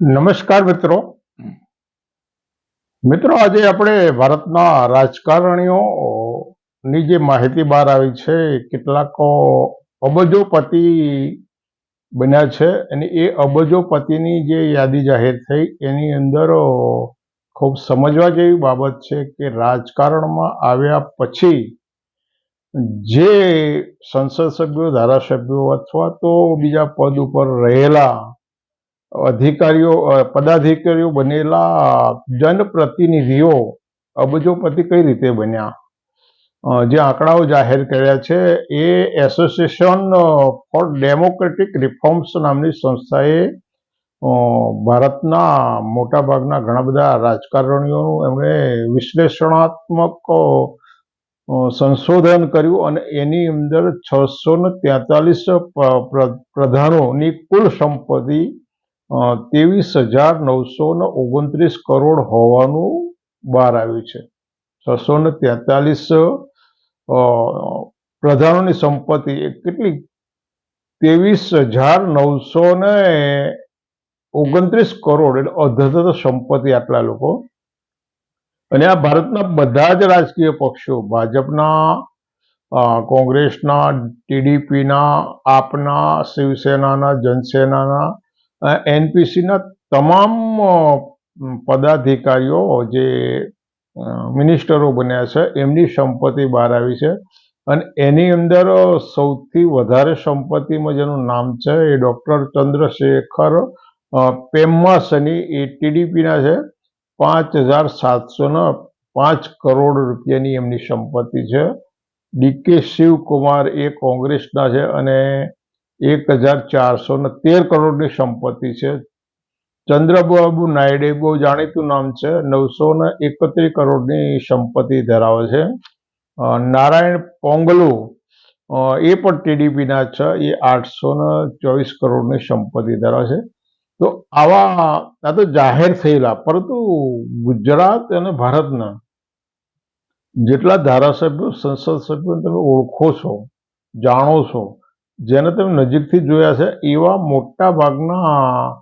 નમસ્કાર મિત્રો. મિત્રો, આજે આપણે ભારતના રાજકારણીઓ ની જે માહિતી બહાર આવી છે, કેટલાક અબજોપતિ બન્યા છે અને એ અબજોપતિની જે યાદી જાહેર થઈ, એની અંદર ખૂબ સમજવા જેવી બાબત છે કે રાજકારણમાં આવ્યા પછી જે સંસદ સભ્યો, ધારાસભ્યો અથવા તો બીજા પદ ઉપર રહેલા અધિકારીઓ પદાધિકારીઓ બનેલા જનપ્રતિનિધિઓ અબજોપતિ કઈ રીતે બન્યા? જે આંકડાઓ જાહેર કર્યા છે, એ એસોસિએશન ફોર ડેમોક્રેટિક રિફોર્મ્સ નામની સંસ્થાએ ભારતના મોટાભાગના ઘણા બધા રાજકારણીઓનું એમણે વિશ્લેષણાત્મક સંશોધન કર્યું અને એની અંદર છસો ને તેતાલીસ પ્રધાનોની કુલ સંપત્તિ ત્રેવીસ હજાર નવસો ને ઓગણત્રીસ કરોડ હોવાનું બહાર આવ્યું છે. છસો ને તેતાલીસ પ્રધાનોની સંપત્તિ કેટલી? ત્રેવીસ હજાર નવસો ને ઓગણત્રીસ કરોડ એટલે અધધ સંપત્તિ આટલા લોકો. અને આ ભારતના બધા જ રાજકીય પક્ષો, ભાજપના કોંગ્રેસના, ટીડીપીના, આપના, શિવસેનાના, જનસેનાના એનપીસીના તમામ પદાધિકારીઓ જે મિનિસ્ટરો બન્યા છે, એમની સંપત્તિ બહાર આવી છે. અને એની અંદર સૌથી વધારે સંપત્તિમાં જેનું નામ છે એ ડૉક્ટર ચંદ્રશેખર પેમ્મા પેમ્માસની, એ ટીડીપીના છે. પાંચ હજાર સાતસોના પાંચ કરોડ રૂપિયાની એમની સંપત્તિ છે. ડીકે શિવકુમાર એ કોંગ્રેસના છે અને એક હજાર ચારસો ને તેર કરોડની સંપત્તિ છે. ચંદ્રબાબુ નાયડે બહુ જાણીતું નામ છે. નવસો ને એકત્રીસ કરોડની સંપત્તિ ધરાવે છે. નારાયણ પોંગલુ એ પણ ટીડીપીના છે. એ આઠસો ને ચોવીસ કરોડની સંપત્તિ ધરાવે છે. તો આવા, આ તો જાહેર થયેલા, પરંતુ ગુજરાત અને ભારતના જેટલા ધારાસભ્યો, સંસદ સભ્યો તમે ઓળખો છો, જાણો છો જેને તમે નજીકથી જોયા છે, એવા મોટા ભાગના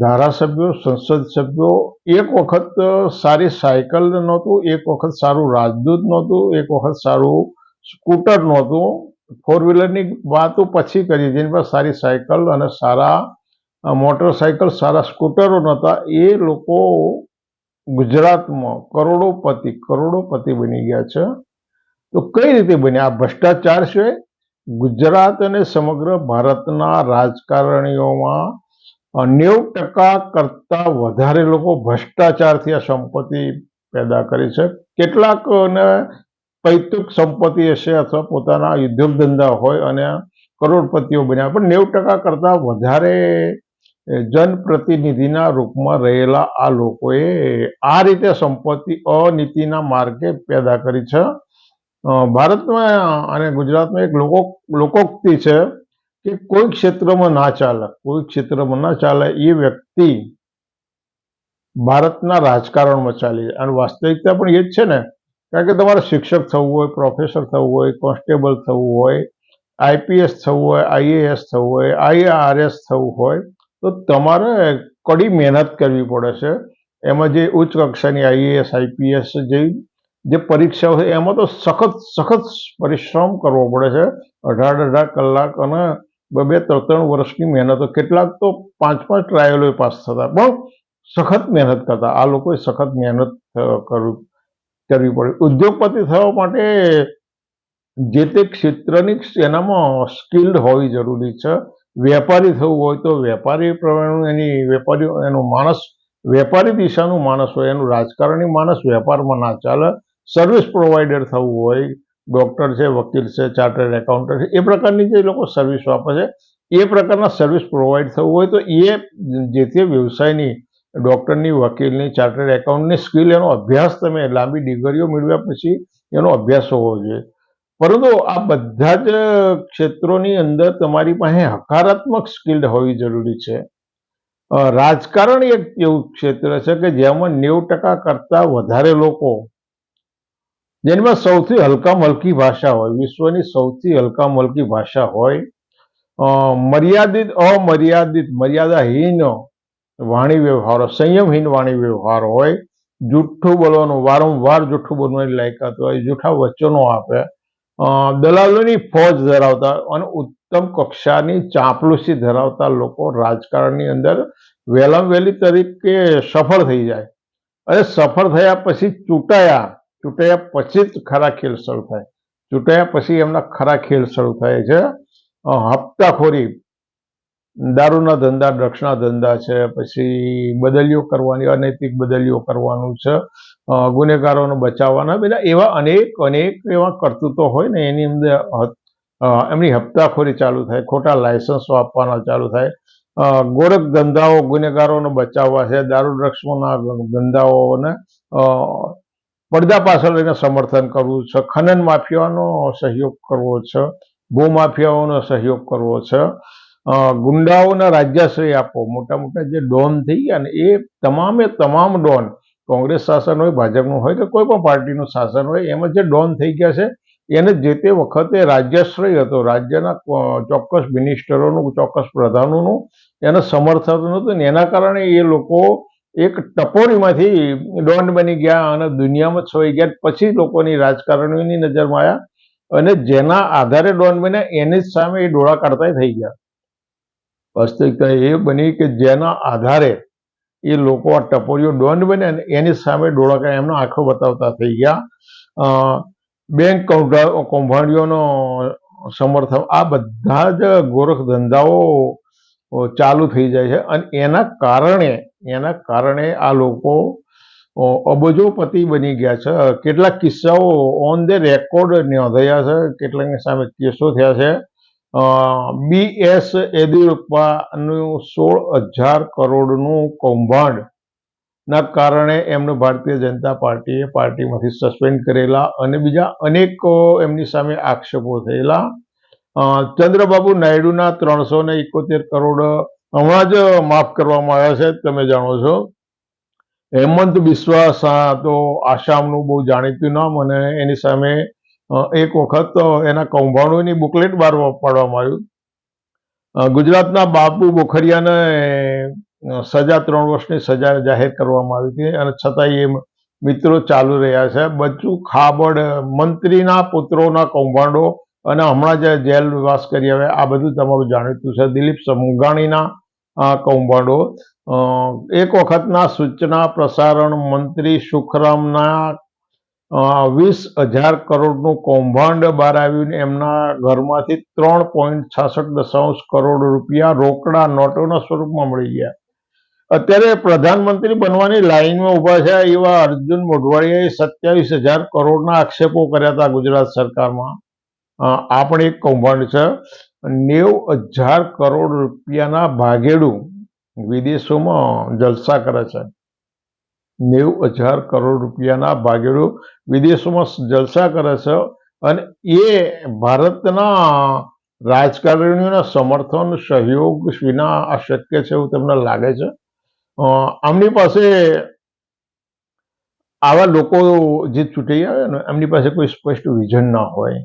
ધારાસભ્યો, સંસદ સભ્યો, એક વખત સારી સાયકલ નહોતું, એક વખત સારું રાજદૂત નહોતું, એક વખત સારું સ્કૂટર નહોતું. ફોર વ્હીલરની વાતો પછી કરી જેની પાસે સારી સાયકલ અને સારા મોટરસાયકલ, સારા સ્કૂટરો નહોતા, એ લોકો ગુજરાતમાં કરોડોપતિ કરોડોપતિ બની ગયા છે. તો કઈ રીતે બન્યા? આ ભ્રષ્ટાચાર છે? ગુજરાત અને સમગ્ર ભારતના રાજકારણીઓમાં નેવું ટકા કરતા વધારે લોકો ભ્રષ્ટાચારથી આ સંપત્તિ પેદા કરી છે. કેટલાકને પૈતૃક સંપત્તિ હશે અથવા પોતાના ઉદ્યોગ ધંધા હોય અને કરોડપતિઓ બન્યા પણ નેવું ટકા કરતા વધારે જનપ્રતિનિધિના રૂપમાં રહેલા આ લોકોએ આ રીતે સંપત્તિ અનીતિના માર્ગે પેદા કરી છે. ભારતમાં અને ગુજરાતમાં એક લોકો, લોકોક્તિ છે કે કોઈ ક્ષેત્રમાં ના ચાલે, કોઈ ક્ષેત્રમાં ના ચાલે એ વ્યક્તિ ભારતના રાજકારણમાં ચાલી જાય. અને વાસ્તવિકતા પણ એ જ છે ને, કારણ કે તમારે શિક્ષક થવું હોય પ્રોફેસર થવું હોય કોન્સ્ટેબલ થવું હોય આઈપીએસ થવું હોય આઈએએસ થવું હોય આઈઆરએસ થવું હોય, તો તમારે કડી મહેનત કરવી પડે છે. એમાં જે ઉચ્ચ કક્ષાની આઈએએસ આઈપીએસ જેવી જે પરીક્ષાઓ છે, એમાં તો સખત સખત પરિશ્રમ કરવો પડે છે. અઢાર અઢાર કલાક અને બે બે, ત્રણ ત્રણ વર્ષની મહેનતો. કેટલાક તો પાંચ પાંચ ટ્રાયલો પાસ થતા. પણ સખત મહેનત કરતા. આ લોકોએ સખત મહેનત કરવી પડે. ઉદ્યોગપતિ થવા માટે જે તે ક્ષેત્રની એનામાં સ્કિલ્ડ હોવી જરૂરી છે. વેપારી થવું હોય તો વેપારી પ્રમાણે એની વેપારી એનું માણસ, વેપારી દિશાનું માણસ હોય, એનું રાજકારણી માણસ વેપારમાં ના ચાલે. સર્વિસ પ્રોવાઈડર થવું હોય ડોક્ટર છે, વકીલ છે ચાર્ટર્ડ એકાઉન્ટન્ટ છે, એ પ્રકારની જે લોકો સર્વિસ વાપરે છે, એ પ્રકારના સર્વિસ પ્રોવાઈડ થવું હોય તો એ જે તે વ્યવસાયની ડૉક્ટરની વકીલની ચાર્ટર્ડ એકાઉન્ટની સ્કિલ એનો અભ્યાસ તમે લાંબી ડિગ્રીઓ મેળવ્યા પછી એનો અભ્યાસ હોવો જોઈએ. પરંતુ આ બધા જ ક્ષેત્રોની અંદર તમારી પાસે હકારાત્મક સ્કિલ્ડ હોવી જરૂરી છે. રાજકારણ એક એવું ક્ષેત્ર છે કે જેમાં નેવું ટકા કરતાં વધારે લોકો જેમાં સૌથી હલકા મલકી ભાષા હોય, વિશ્વની સૌથી હલકા મલકી ભાષા હોય મર્યાદિત, અમર્યાદિત, મર્યાદાહીન વાણી વ્યવહારો, સંયમહીન વાણી વ્યવહાર હોય, જુઠ્ઠું બોલવાનું, વારંવાર જુઠ્ઠું બોલવાની લાયકાત હોય જૂઠા વચનો આપે દલાલોની ફોજ ધરાવતા અને ઉત્તમ કક્ષાની ચાંપલુસી ધરાવતા લોકો રાજકારણની અંદર વહેલામ વહેલી તરીકે સફળ થઈ જાય. અને સફળ થયા પછી ચૂંટાયા. ચૂંટાયા પછી જ ખરા ખેલ શરૂ થાય. ચૂંટાયા પછી એમના ખરા ખેલ શરૂ થાય છે. હપ્તાખોરી. દારૂના ધંધા, ડ્રગ્સના ધંધા છે, પછી બદલીઓ કરવાની, અનૈતિક બદલીઓ કરવાનું છે. ગુનેગારોને બચાવવાના બધા એવા અનેક અનેક એવા કરતૂતો હોય ને એની અંદર એમની હપ્તાખોરી ચાલુ થાય, ખોટા લાયસન્સો આપવાના ચાલુ થાય. ગોરખ ધંધાઓ ગુનેગારોને બચાવવા છે, દારૂ, ડ્રગ્સના ધંધાઓને પડદા પાછળ એને સમર્થન કરવું છે. ખનન માફિયાનો સહયોગ કરવો છે. ભૂમાફિયાઓનો સહયોગ કરવો છે. ગુંડાઓના રાજ્યાશ્રય આપવો મોટા મોટા જે ડોન થઈ ગયા ને, એ તમામે તમામ ડોન, કોંગ્રેસ શાસન હોય, ભાજપનું હોય કે કોઈ પણ પાર્ટીનું શાસન હોય, એમાં જે ડોન થઈ ગયા છે, એને જે તે વખતે રાજ્યાશ્રય હતો, રાજ્યના ચોક્કસ મિનિસ્ટરોનું, ચોક્કસ પ્રધાનોનું, એને સમર્થન હતું ને, એના કારણે એ લોકો એક ટપોરીમાંથી ડોન બની ગયા અને દુનિયામાં છોઈ ગયા. પછી લોકોની રાજકારણીઓની નજરમાં આવ્યા અને જેના આધારે ડોન બન્યા, એની જ સામે એ ડોળા કાઢતા થઈ ગયા. વાસ્તવિકતા એ બની કે જેના આધારે એ લોકો આ ટપોરીઓ ડોન બન્યા અને એની સામે ડોળા એમનો આંખો બતાવતા થઈ ગયા. બેંક કૌભાં- કૌભાંડીઓનો સમર્થન, આ બધા જ ગોરખ ધંધાઓ ચાલુ થઈ જાય છે અને એના કારણે એના કારણે આ લોકો અબજોપતિ બની ગયા છે. કેટલાક કિસ્સાઓ ઓન ધ રેકોર્ડ નોંધાયા છે. કેટલાકની સામે કેસો થયા છે. બી એસ યેદુરપ્પાનું સોળ હજાર કરોડનું કૌભાંડ કારણે એમને ભારતીય જનતા પાર્ટીએ પાર્ટીમાંથી સસ્પેન્ડ કરેલા અને બીજા અનેક એમની સામે આક્ષેપો થયેલા. ચંદ્રબાબુ નાયડુના ત્રણસો ને એકોતેર કરોડ હમણાં જ માફ કરવામાં આવ્યા છે, તમે જાણો છો. હેમંત બિસ્વા સા તો આસામનું બહુ જાણીતું નામ અને એની સામે એક વખત એના કૌભાંડોની બુકલેટ બહાર પાડવામાં આવ્યું. ગુજરાતના બાપુ બોખરિયાને સજા, ત્રણ વર્ષની સજા જાહેર કરવામાં આવી હતી અને છતાંય એ મિત્રો ચાલુ રહ્યા છે. બચ્ચુ ખાબડ મંત્રીના પુત્રોના કૌભાંડો અને હમણાં જે વાસ કરી. આવે આ બધું તમારું જાણીતું છે. દિલીપ સંઘાણીના અ, કૌભાંડો એક વખતના સૂચના પ્રસારણ મંત્રી સુખરામના વીસ હજાર કરોડનું કૌભાંડ બહાર આવ્યું એમના ઘરમાંથી ત્રણ પોઈન્ટ છાસઠ દશાંશ કરોડ રૂપિયા રોકડા નોટોના સ્વરૂપમાં મળી ગયા. અત્યારે પ્રધાનમંત્રી બનવાની લાઈનમાં ઊભા છે એવા અર્જુન મોઢવાડિયાએ સત્યાવીસ હજાર કરોડના આક્ષેપો કર્યા હતા ગુજરાત સરકારમાં. આ પણ એક કૌભાંડ છે. નેવ હજાર કરોડ રૂપિયાના ભાગેડું વિદેશોમાં જલસા કરે છે. નેવ હજાર કરોડ રૂપિયાના ભાગેડું વિદેશોમાં જલસા કરે છે અને એ ભારતના રાજકારણીઓના સમર્થન, સહયોગ વિના અશક્ય છે એવું તમને લાગે છે? આમની પાસે આવા લોકો જે ચૂંટાઈ આવે ને, એમની પાસે કોઈ સ્પષ્ટ વિઝન ના હોય.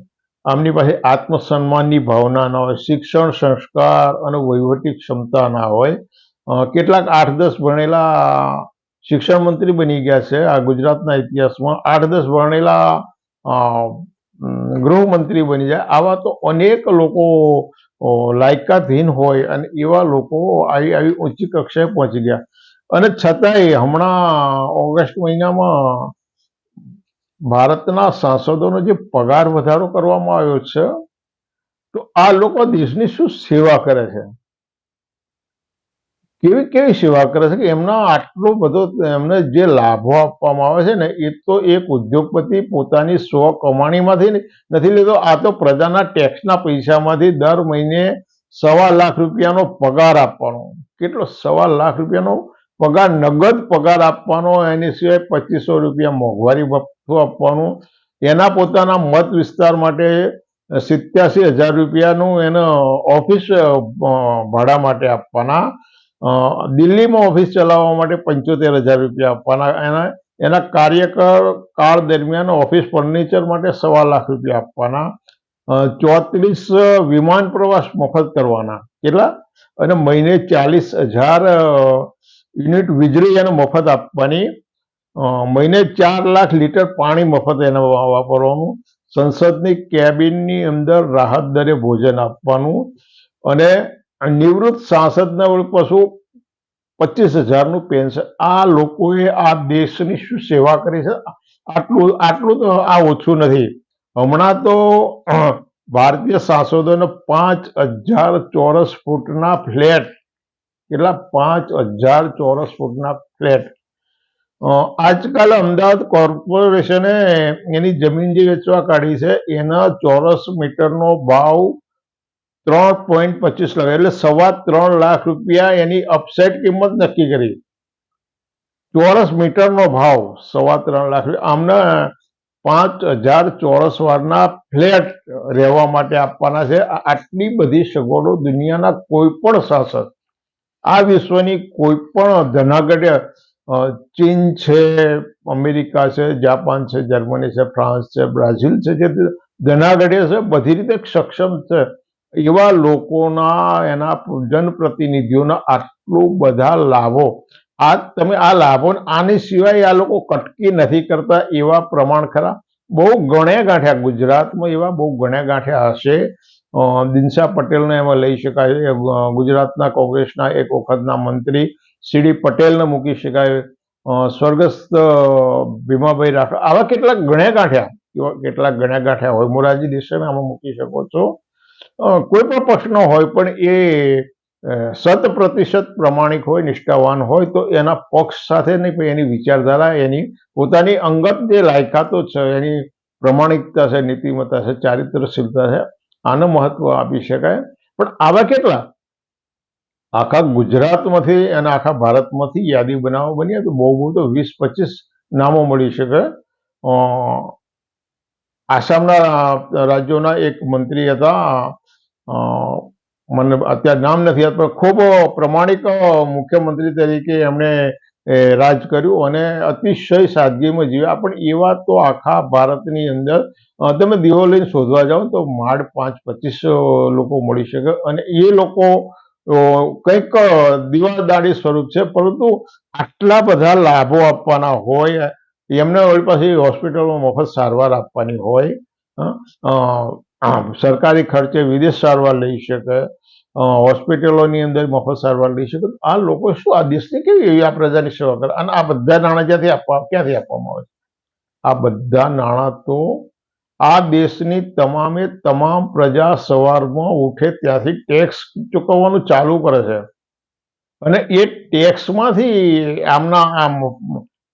આમની પાસે આત્મસન્માનની ભાવના ના હોય, શિક્ષણ, સંસ્કાર અને વહીવટી ક્ષમતા ના હોય. કેટલાક આઠ દસ ભણેલા શિક્ષણ મંત્રી બની ગયા છે. આ ગુજરાતના ઇતિહાસમાં આઠ દસ ભણેલા ગૃહમંત્રી બની જાય. આવા તો અનેક લોકો લાયકાતહીન હોય અને એવા લોકો આવી આવી ઊંચી કક્ષાએ પહોંચી ગયા. અને છતાંય હમણાં ઓગસ્ટ મહિનામાં ભારતના સાંસદોનો જે પગાર વધારો કરવામાં આવ્યો છે, તો આ લોકો દેશની શું સેવા કરે છે? કેવી કેવી સેવા કરે છે કે એમના આટલો બધો એમને જે લાભો આપવામાં આવે છે ને, એ તો એક ઉદ્યોગપતિ પોતાની સ્વ કમાણીમાંથી નથી લેતો, આ તો પ્રજાના ટેક્સના પૈસામાંથી દર મહિને સવા લાખ રૂપિયાનો પગાર આપવાનો. કેટલો? સવા લાખ રૂપિયાનો પગાર, નગદ પગાર આપવાનો, એની સિવાય પચીસો રૂપિયા મોંઘવારી ભથ્થું આપવાનું, એના પોતાના મત વિસ્તાર માટે સિત્યાસી હજાર રૂપિયાનું એને ઓફિસ ભાડા માટે આપવાના. દિલ્હીમાં ઓફિસ ચલાવવા માટે પંચોતેર હજાર રૂપિયા આપવાના. એના એના કાર્યકર કાળ દરમિયાન ઓફિસ ફર્નિચર માટે સવા લાખ રૂપિયા આપવાના. ચોત્રીસ વિમાન પ્રવાસ મફત કરવાના. કેટલા? અને મહિને ચાલીસ હજાર યુનિટ વીજળી એને મફત આપવાની મહિને ચાર લાખ લીટર પાણી મફત એને વાપરવાનું, સંસદની કેબિનની અંદર રાહત દરે ભોજન આપવાનું અને નિવૃત્ત સાંસદને પશુ પચીસ હજારનું પેન્શન. આ લોકોએ આ દેશની શું સેવા કરી છે? આટલું આટલું તો આ ઓછું નથી. હમણાં તો ભારતીય સાંસદોને પાંચ હજાર ચોરસ ફૂટના ફ્લેટ કેટલા? પાંચ હજાર ચોરસ ફૂટના ફ્લેટ. આજકાલ અમદાવાદ કોર્પોરેશને એની જમીન જે વેચવા કાઢી છે, એના ચોરસ મીટરનો ભાવ ત્રણ પોઈન્ટ પચીસ લાખ, એટલે સવા ત્રણ લાખ રૂપિયા એની અપસેટ કિંમત નક્કી કરી. ચોરસ મીટરનો ભાવ સવા ત્રણ લાખ. આમને પાંચ હજાર ચોરસ વારના ફ્લેટ રહેવા માટે આપવાના છે. આટલી બધી સગવડો દુનિયાના કોઈ પણ શાસક આ વિશ્વની કોઈ પણ ધનાગઢ ચીન છે, અમેરિકા છે, જાપાન છે, જર્મની છે, ફ્રાન્સ છે, બ્રાઝિલ છે, જે ધનાગઢે છે, બધી રીતે સક્ષમ છે. એવા લોકોના, એના જનપ્રતિનિધિઓના આટલું બધા લાભો, આ તમે આ લાભો, આની સિવાય આ લોકો કટકી નથી કરતા એવા પ્રમાણ ખરા. બહુ ગણ્યા ગાંઠ્યા ગુજરાતમાં એવા બહુ ગણ્યા ગાંઠ્યા હશે. દિનશા પટેલને એમાં લઈ શકાય ગુજરાતના કોંગ્રેસના એક વખતના મંત્રી સીડી પટેલને મૂકી શકાય. સ્વર્ગસ્થ ભીમાભાઈ રાઠોડ આવા કેટલાક ગણ્યા ગાંઠ્યા, એવા કેટલાક ગણ્યા ગાંઠ્યા હોય. મોરારજી દેસાઈને આમાં મૂકી શકો છો. કોઈ પણ પક્ષનો હોય પણ એ શત પ્રતિશત પ્રમાણિક હોય, નિષ્ઠાવાન હોય, તો એના પક્ષ સાથે નહીં, પણ એની વિચારધારા, એની પોતાની અંગત જે લાયકાતો છે, એની પ્રમાણિકતા છે, નીતિમત્તા છે, ચારિત્રશીલતા છે આને મહત્વ આપી શકાય. પણ આવા કેટલા? આખા ગુજરાતમાંથી અને આખા ભારતમાંથી યાદી બનાવવા બની તો બહુ બહુ વીસ, પચીસ નામો મળી શકે. આસામના રાજ્યોના એક મંત્રી હતા. મને અત્યારે નામ નથી યાદ, પણ ખૂબ પ્રમાણિક મુખ્યમંત્રી તરીકે એમણે એ, રાજ કર્યું અને અતિશય સાદગીમાં જીવ્યા. પણ એવા તો આખા ભારતની અંદર તમે દીવો લઈને શોધવા જાઓ તો માંડ પાંચ પચીસ લોકો મળી શકે. અને એ લોકો કંઈક દીવાદાડી સ્વરૂપ છે પરંતુ આટલા બધા લાભો આપવાના હોય એમને વળી પાછી હોસ્પિટલમાં મફત સારવાર આપવાની હોય સરકારી ખર્ચે વિદેશ સારવાર લઈ શકે હોસ્પિટલોની અંદર મફત સારવાર લઈ શકે. આ લોકો શું, આ દેશની કેવી એવી આ પ્રજાની સેવા કરે? અને આ બધા નાણાં જ્યાંથી આપવા, ક્યાંથી આપવામાં આવે? આ બધા નાણાં તો આ દેશની તમામે તમામ પ્રજા સવારમાં ઉઠે ત્યાંથી ટેક્સ ચૂકવવાનું ચાલુ કરે છે. અને એ ટેક્સમાંથી આમના, આમ,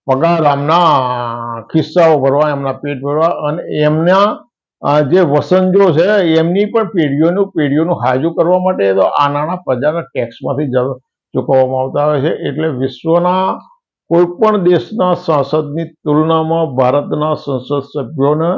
પગાર, આમના ખિસ્સાઓ ભરવા, એમના પેટ ભરવા અને એમના જે વસંજો છે, એમની પણ પેઢીઓનું પેઢીઓનું હાજુ કરવા માટે તો આ નાણાં પ્રજાના ટેક્સમાંથી ચૂકવવામાં આવતા હોય છે. એટલે વિશ્વના કોઈ પણ દેશના સંસદની તુલનામાં ભારતના સંસદ સભ્યોને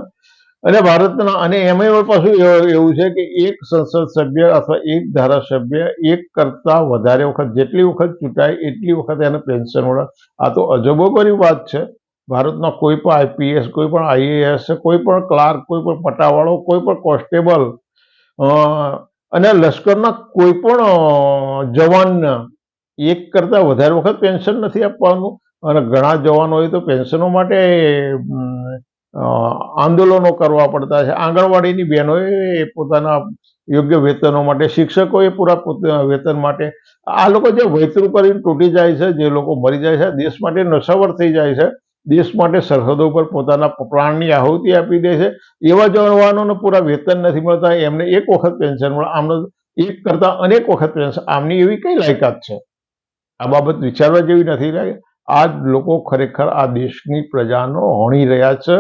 અને ભારતના, અને એમાં પાછું એવું છે કે એક સંસદ સભ્ય અથવા એક ધારાસભ્ય એક કરતા વધારે વખત, જેટલી વખત ચૂંટાય એટલી વખત એને પેન્શન મળે. આ તો અજબો અજબોગરી વાત છે. ભારતના કોઈ પણ આઈપીએસ, કોઈ પણ આઈએએસ, કોઈ પણ ક્લાર્ક, કોઈ પણ પટાવાળો, કોઈ પણ કોન્સ્ટેબલ અને લશ્કરના કોઈ પણ જવાન એક કરતા વધારે વખત પેન્શન નથી આપવાનું. અને ઘણા જવાનોએ તો પેન્શનો માટે આંદોલનો કરવા પડતા છે. આંગણવાડીની બહેનોએ પોતાના યોગ્ય વેતનો માટે, શિક્ષકોએ પૂરા વેતન માટે, આ લોકો જે વૈતરું કરીને તૂટી જાય છે, જે લોકો મરી જાય છે દેશ માટે નશાવર થઈ જાય છે. દેશ માટે સરહદો પર પોતાના પ્રાણની આહુતિ આપી દે છે. એવા જવાનોને પૂરા વેતન નથી મળતા. એમને એક વખત પેન્શન મળે. આમને એક કરતા અનેક વખત પેન્શન. આમની એવી કઈ લાયકાત છે? આ બાબત વિચારવા જેવી નથી લાગે. આ લોકો ખરેખર આ દેશની પ્રજાનો હોણી રહ્યા છે.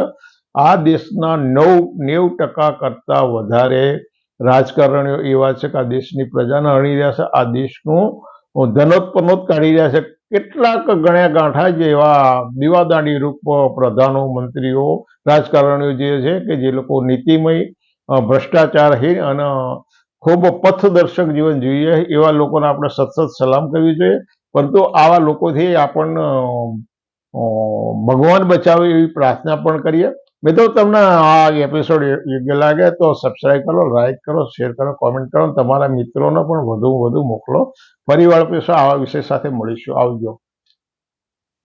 આ દેશના નવ, નેવ ટકા કરતા વધારે રાજકારણીઓ એવા છે કે આ દેશની પ્રજાને હણી રહ્યા છે. આ દેશનું ધનોત્પન્નોત કાઢી રહ્યા છે. કેટલાક ગણ્યા ગાંઠા જેવા દીવાદાંડી રૂપ પ્રધાનો મંત્રીઓ રાજકારણીઓ જે છે કે જે લોકો નીતિમય ભ્રષ્ટાચારહીન અને ખૂબ પથદર્શક જીવન જોઈએ એવા લોકોને આપણે સતત સલામ કરવી જોઈએ. પરંતુ આવા લોકોથી આપણને ભગવાન બચાવે એવી પ્રાર્થના પણ કરીએ. મિત્રો, તમને આ એપિસોડ યોગ્ય લાગે તો સબસ્ક્રાઈબ કરો લાઈક કરો શેર કરો કોમેન્ટ કરો. તમારા મિત્રોને પણ વધુ વધુ મોકલો. ફરી વાર પૈસા આવા વિષય સાથે મળીશું. આવજો.